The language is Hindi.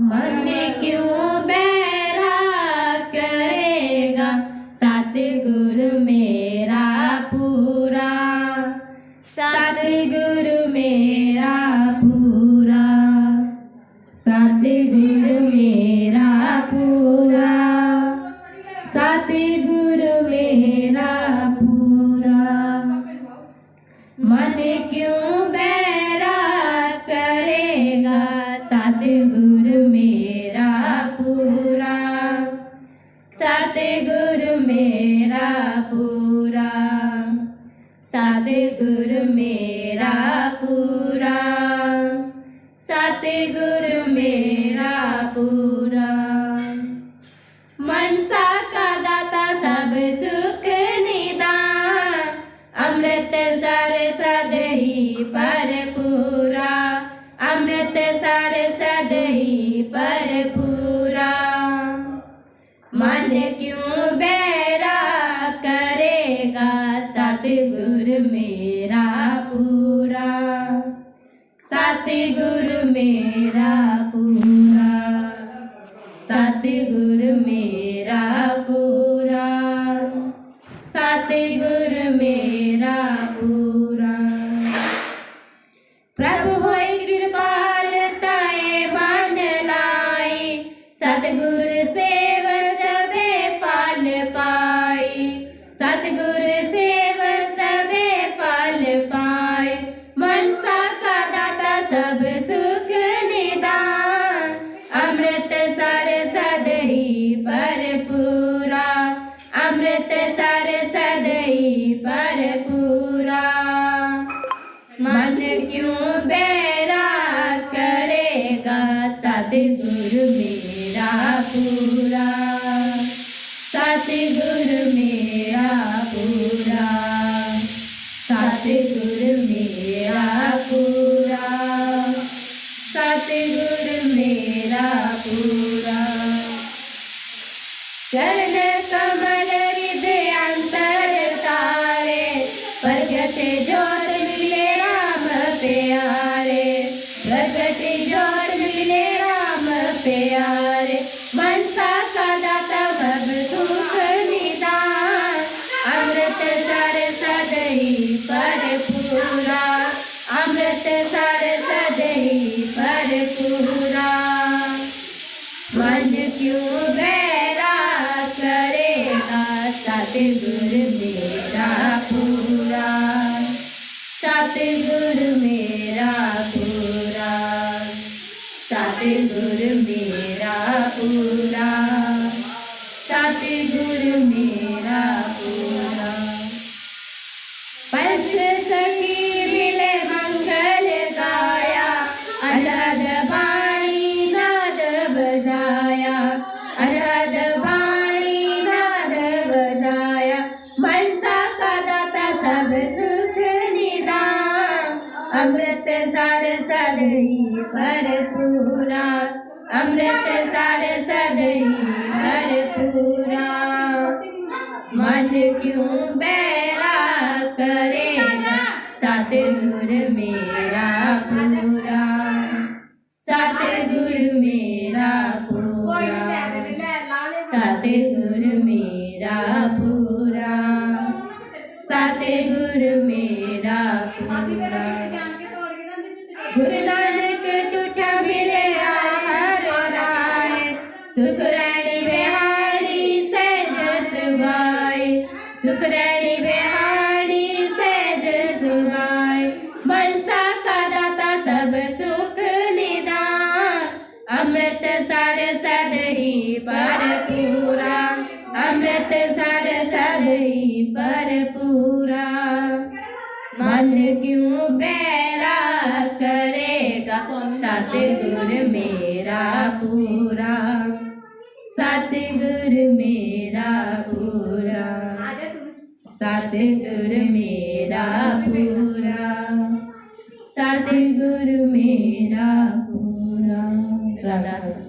मन क्यों बैरा सतगुरु मेरा पूरा। सतगुरु मेरा पूरा सतगुरु मेरा पूरा सतगुरु मेरा पूरा मनसा का दाता सब सुख निदान अमृत सर सदही पर पूरा। अमृत सर सदही पर पूरा। मन क्यों बैरा करेगा सतगुरु मेरा पूरा? सतगुरु मेरा पूरा। सतगुरु मेरा पूरा। सतगुरु सतगुर सेव सबे पाल पाई। सतगुर सेव सबे पाल पाई। मनसा का दाता सब सुख निदान। अमृत सर सदही पर पूरा। अमृत सर सदही पर पूरा। मन क्यों बैरा करेगा सतगुरु मेरा पूरा, सतगुरु मेरा पूरा, सतगुरु मेरा पूरा, सतगुरु मेरा पूरा। चरण कमल हृदय अंतर तारे, प्रगट ज़ोर सतगुरु मेरा पूरा? सतगुरु मेरा पूरा। सतगुरु मेरा पूरा सतगुरु मेरा पूरा। पंच सखी मिले मंगल गाया अनहद बाणी नाद बजाया अनहद बाणी नाद बजाया। मनसा का दाता सब सुख निदान अमृत सार सदही पर पूरा। अमृत सार सदही पर पूरा मन क्यों बैरा करेगा सतगुर मेरा पूरा सतगुर मेरा पूरा सतगुर मेरा पूरा सतगुर मेरा पूरा गुरु नानक सुखरानी बिहारी सहज सुभाई सुखरानी बिहारी सहज सुभाई मनसा का दाता सब सुख निदान। अमृत सर सदही पर पूरा। अमृत सर सदही पर पूरा। मन क्यों बैरा करेगा? सतगुर मेरा पूरा। सतगुर मेरा पूरा। सतगुर मेरा पूरा। सतगुर मेरा पूरा। राधा